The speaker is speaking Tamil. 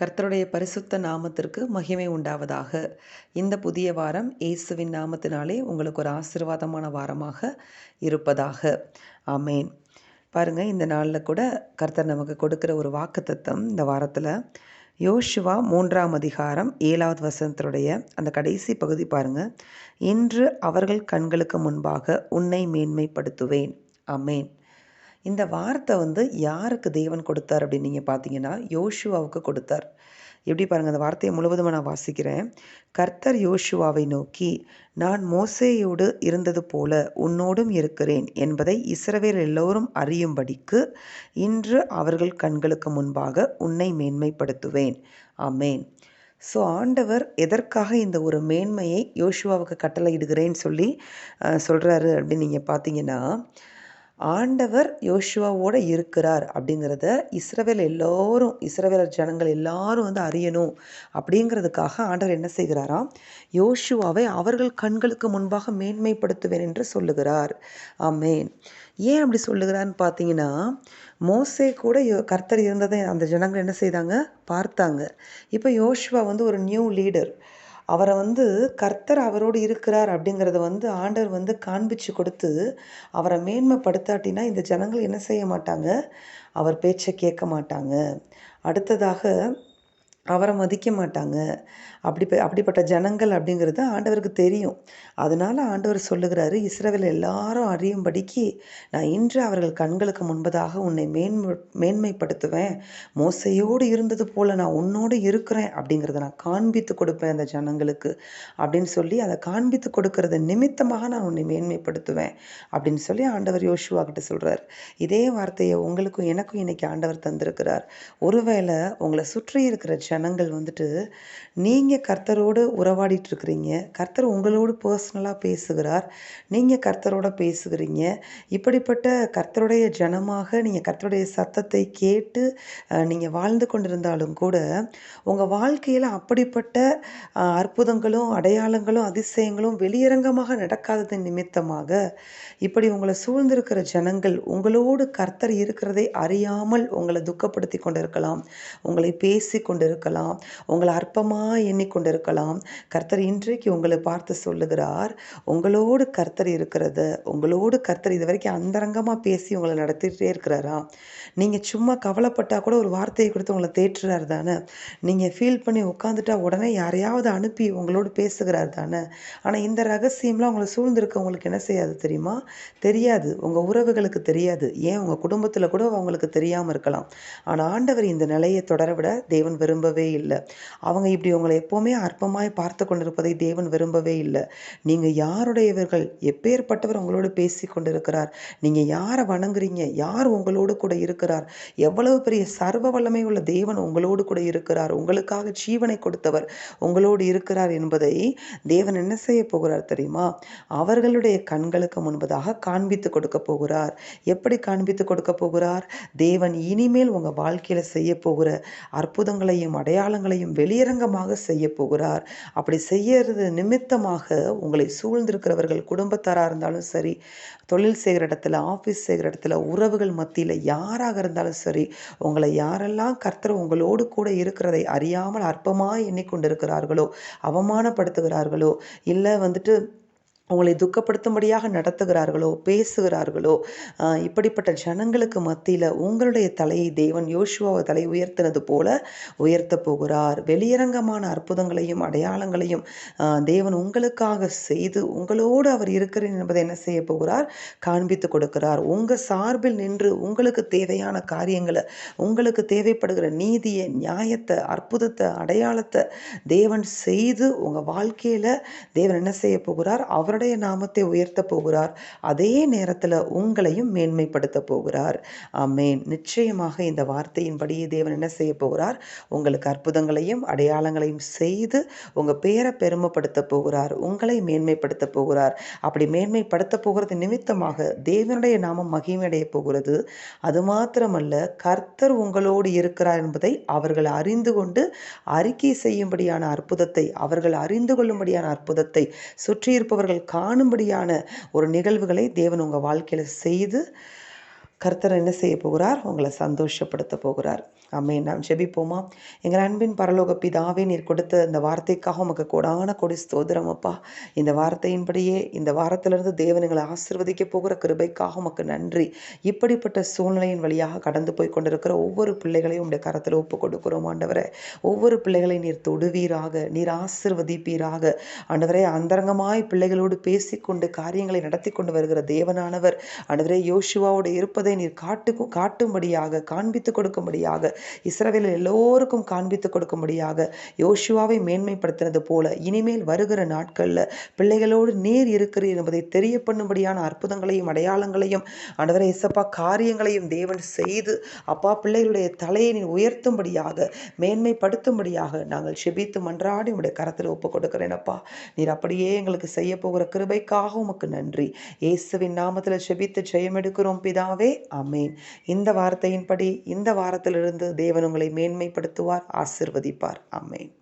கர்த்தருடைய பரிசுத்த நாமத்திற்கு மகிமை உண்டாவதாக. இந்த புதிய வாரம் இயேசுவின் நாமத்தினாலே உங்களுக்கு ஒரு ஆசீர்வாதமான வாரமாக இருப்பதாக. ஆமேன். பாருங்கள் இந்த நாளில் கூட கர்த்தர் நமக்கு கொடுக்குற ஒரு வாக்குத்தத்தம் இந்த வாரத்தில். யோசுவா மூன்றாம் அதிகாரம் ஏழாவது வசனத்தினுடைய அந்த கடைசி பகுதி பாருங்கள் இன்று அவர்கள் கண்களுக்கு முன்பாக உன்னை மேன்மைப்படுத்துவேன். அமேன் இந்த வார்த்தை வந்து யாருக்கு தேவன் கொடுத்தார் அப்படின்னு நீங்கள் பார்த்தீங்கன்னா யோசுவாவுக்கு கொடுத்தார். எப்படி பாருங்கள் அந்த வார்த்தையை முழுவதுமாக நான் வாசிக்கிறேன். கர்த்தர் யோசுவாவை நோக்கி நான் மோசேயோடு இருந்தது போல உன்னோடும் இருக்கிறேன் என்பதை இஸ்ரவேல் எல்லோரும் அறியும்படிக்கு இன்று அவர்கள் கண்களுக்கு முன்பாக உன்னை மேன்மைப்படுத்துவேன். அமேன் ஸோ ஆண்டவர் எதற்காக இந்த ஒரு மேன்மையை யோசுவாவுக்கு கட்டளையிடுகிறேன்னு சொல்லி சொல்கிறாரு அப்படின்னு நீங்கள் பார்த்தீங்கன்னா ஆண்டவர் யோசுவாவோடு இருக்கிறார் அப்படிங்கிறத இஸ்ரவேல் எல்லோரும் இஸ்ரவேலர் ஜனங்கள் எல்லாரும் வந்து அறியணும் அப்படிங்கிறதுக்காக ஆண்டவர் என்ன செய்கிறாராம் யோசுவாவை அவர்கள் கண்களுக்கு முன்பாக மேன்மைப்படுத்துவேன் என்று சொல்லுகிறார். ஆமேன். ஏன் அப்படி சொல்லுகிறான்னு பார்த்தீங்கன்னா மோசே கூட கர்த்தர் இருந்ததை அந்த ஜனங்கள் என்ன செய்தாங்க? பார்த்தாங்க. இப்போ யோசுவா வந்து ஒரு நியூ லீடர். அவரை வந்து கர்த்தர் அவரோடு இருக்கிறார் அப்படிங்கிறத வந்து ஆண்டவர் வந்து காண்பிச்சு கொடுத்து அவரை மேன்மைப்படுத்தாட்டினா இந்த ஜனங்கள் என்ன செய்ய மாட்டாங்க? அவர் பேச்சை கேட்க மாட்டாங்க. அடுத்ததாக அவரை மதிக்க மாட்டாங்க. அப்படி அப்படிப்பட்ட ஜனங்கள் அப்படிங்கிறது ஆண்டவருக்கு தெரியும். அதனால் ஆண்டவர் சொல்லுகிறாரு இஸ்ரவேல் எல்லாரும் அறியும்படிக்கு நான் இன்று அவர்கள் கண்களுக்கு முன்பதாக உன்னை மேன்மை மேன்மைப்படுத்துவேன். மோசையோடு இருந்தது போல் நான் உன்னோடு இருக்கிறேன் அப்படிங்கிறத நான் காண்பித்து கொடுப்பேன் அந்த ஜனங்களுக்கு. அப்படின்னு சொல்லி அதை காண்பித்து கொடுக்கறத நிமித்தமாக நான் உன்னை மேன்மைப்படுத்துவேன் அப்படின்னு சொல்லி ஆண்டவர் யோசுவா கிட்ட சொல்கிறார் இதே வார்த்தையை உங்களுக்கும் எனக்கும் இன்னைக்கு ஆண்டவர் தந்திருக்கிறார். ஒருவேளை உங்களை சுற்றி இருக்கிற ஜனங்கள் வந்துட்டு நீங்கள் கர்த்தரோடு உறவாடிட்டு இருக்கிறீங்க கர்த்தர் உங்களோடு பர்சனலாக பேசுகிறார். நீங்கள் கர்த்தரோட பேசுகிறீங்க. இப்படிப்பட்ட கர்த்தருடைய ஜனமாக நீங்கள் கர்த்தருடைய சத்தத்தை கேட்டு நீங்கள் வாழ்ந்து கொண்டிருந்தாலும் கூட உங்கள் வாழ்க்கையில் அப்படிப்பட்ட அற்புதங்களும் அடையாளங்களும் அதிசயங்களும் வெளியரங்கமாக நடக்காததன் நிமித்தமாக இப்படி உங்களை சூழ்ந்திருக்கிற ஜனங்கள் உங்களோடு கர்த்தர் இருக்கிறதை அறியாமல் உங்களை துக்கப்படுத்தி கொண்டிருக்கலாம். உங்களை பேசி கொண்டிருக்கலாம். உங்களை அற்பமாக எண்ணிக்கொண்டிருக்கலாம். கர்த்தர் இன்றைக்கு உங்களை பார்த்து சொல்லுகிறார். உங்களோடு கர்த்தர் இருக்கிறத. உங்களோடு கர்த்தர் இது வரைக்கும் அந்தரங்கமாக பேசி உங்களை நடத்திட்டே இருக்கிறாரா? நீங்கள் சும்மா கவலைப்பட்டால் கூட ஒரு வார்த்தையை கொடுத்து உங்களை தேற்றுறாரு தானே? நீங்கள் ஃபீல் பண்ணி உட்காந்துட்டா உடனே யாரையாவது அனுப்பி உங்களோடு பேசுகிறார் தானே? ஆனால் இந்த ரகசியம்லாம் உங்களை சூழ்ந்திருக்க உங்களுக்கு என்ன செய்யாது தெரியுமா? தெரியாது. உங்கள் உறவுகளுக்கு தெரியாது. ஏன்? உங்கள் குடும்பத்தில் கூட அவங்களுக்கு தெரியாமல் இருக்கலாம். ஆனால் ஆண்டவர் இந்த நிலையை தொடர விட தேவன் விரும்பவே இல்லை. அவங்க இப்படி உங்களை எப்போவுமே அற்பமாய் பார்த்து கொண்டிருப்பதை தேவன் விரும்பவே இல்லை. நீங்கள் யாருடையவர்கள்? எப்பேற்பட்டவர் உங்களோடு பேசி கொண்டிருக்கிறார். நீங்கள் யாரை வணங்குறீங்க? யார் உங்களோடு கூட இருக்கிறார்? எவ்வளவு பெரிய சர்வ வல்லமை உள்ள தேவன் உங்களோடு கூட இருக்கிறார். உங்களுக்காக ஜீவனை கொடுத்தவர் உங்களோடு இருக்கிறார் என்பதை தேவன் என்ன செய்ய போகிறார் தெரியுமா? அவர்களுடைய கண்களுக்கு முன்பதாக காண்பித்து கொடுக்க போகிறார். எப்படி காண்பித்து கொடுக்க போகிறார்? தேவன் இனிமேல் உங்கள் வாழ்க்கையில் செய்ய போகிற அற்புதங்களையும் அடையாளங்களையும் வெளியரங்கமாக செய்ய போகிறார். அப்படி செய்யறது நிமித்தமாக உங்களை சூழ்ந்திருக்கிறவர்கள் குடும்பத்தாராக இருந்தாலும் சரி தொழில் செய்கிற இடத்துல ஆஃபீஸ் செய்கிற இடத்துல உறவுகள் மத்தியில் யாராக இருந்தாலும் சரி உங்களை யாரெல்லாம் கர்த்தர் உங்களோடு கூட இருக்கிறதை அறியாமல் அற்பமாக எண்ணிக்கொண்டிருக்கிறார்களோ அவமானப்படுத்துகிறார்களோ இல்லை வந்துட்டு உங்களை துக்கப்படுத்தும்படியாக நடத்துகிறார்களோ பேசுகிறார்களோ இப்படிப்பட்ட ஜனங்களுக்கு மத்தியில் உங்களுடைய தலையை தேவன் யோசுவாவை தலை உயர்த்தினது போல உயர்த்த போகிறார். வெளியரங்கமான அற்புதங்களையும் அடையாளங்களையும் தேவன் உங்களுக்காக செய்து உங்களோடு அவர் இருக்கிறேன் என்பதை என்ன செய்ய போகிறார்? காண்பித்து கொடுக்கிறார். உங்கள் சார்பில் நின்று உங்களுக்கு தேவையான காரியங்களை உங்களுக்கு தேவைப்படுகிற நீதியை நியாயத்தை அற்புதத்தை அடையாளத்தை தேவன் செய்து உங்கள் வாழ்க்கையில் தேவன் என்ன செய்ய போகிறார்? அவர் அவருடைய நாமத்தை உயர்த்த போகிறார். அதே நேரத்தில் உங்களையும் மேன்மைப்படுத்த போகிறார். ஆமேன். நிச்சயமாக இந்த வார்த்தையின்படியே தேவன் என்ன செய்ய போகிறார்? உங்களுக்கு அற்புதங்களையும் அடையாளங்களையும் செய்து உங்கள் பேரை பெருமைப்படுத்த போகிறார். உங்களை மேன்மைப்படுத்த போகிறார். அப்படி மேன்மைப்படுத்த போகிறது நிமித்தமாக தேவனுடைய நாமம் மகிமையடைய போகிறது. அது மாத்திரமல்ல கர்த்தர் உங்களோடு இருக்கிறார் என்பதை அவர்கள் அறிந்து கொண்டு அறிக்கை செய்யும்படியான அற்புதத்தை அவர்கள் அறிந்து கொள்ளும்படியான அற்புதத்தை சுற்றியிருப்பவர்கள் காணும்படியான ஒரு நிகழ்வுகளை தேவன் உங்கள் வாழ்க்கையில் செய்து கர்த்தர் என்ன செய்ய போகிறார்? உங்களை சந்தோஷப்படுத்த போகிறார். அம்மே நாம் ஜெபிப்போமா? எங்கள் அன்பின் பரலோக பிதாவே நீர் கொடுத்த இந்த வார்த்தைக்காக உமக்கு கொடான கொடி ஸ்தோதிரம் அப்பா. இந்த வார்த்தையின்படியே இந்த வாரத்திலிருந்து தேவன் எங்களை ஆசிர்வதிக்க போகிற கிருபைக்காக உமக்கு நன்றி. இப்படிப்பட்ட சூழ்நிலையின் வழியாக கடந்து போய் கொண்டிருக்கிற ஒவ்வொரு பிள்ளைகளையும் உடைய கரத்தில் ஒப்பு கொடுக்கிறோம் ஆண்டவரை. ஒவ்வொரு பிள்ளைகளை நீர் தொடுவீராக நீர் ஆசிர்வதிப்பீராக. ஆண்டவரே அந்தரங்கமாய் பிள்ளைகளோடு பேசிக்கொண்டு காரியங்களை நடத்தி கொண்டு வருகிற தேவனானவர். ஆண்டவரே யோசுவாவோடு இருப்பது நீர் காட்டு காட்டும்படியாக காண்பித்து கொடுக்கும்படியாக இஸ்ரவேல் எல்லோருக்கும் காண்பித்து கொடுக்கும்படியாக யோசுவாவை மேன்மைப்படுத்தினது போல இனிமேல் வருகிற நாட்களில் பிள்ளைகளோடு நேர் இருக்கிறீர் என்பதை தெரிய பண்ணும்படியான அற்புதங்களையும் அடையாளங்களையும் ஆண்டவரை இசப்பா காரியங்களையும் தேவன் செய்து அப்பா பிள்ளைகளுடைய தலையை நீர் உயர்த்தும்படியாக மேன்மைப்படுத்தும்படியாக நாங்கள் செபித்து மன்றாடி உடைய கரத்தில் ஒப்பு கொடுக்கிறேன் அப்பா. நீர் அப்படியே எங்களுக்கு செய்ய போகிற கிருபைக்காக உமக்கு நன்றி. இயேசுவின் நாமத்தில் செபித்து ஜெயம் எடுக்கிறோம் பிதாவே. அமேன் இந்த வார்த்தையின்படி இந்த வாரத்திலிருந்து தேவன் உங்களை மேன்மைப்படுத்துவார் ஆசிர்வதிப்பார். அமேன்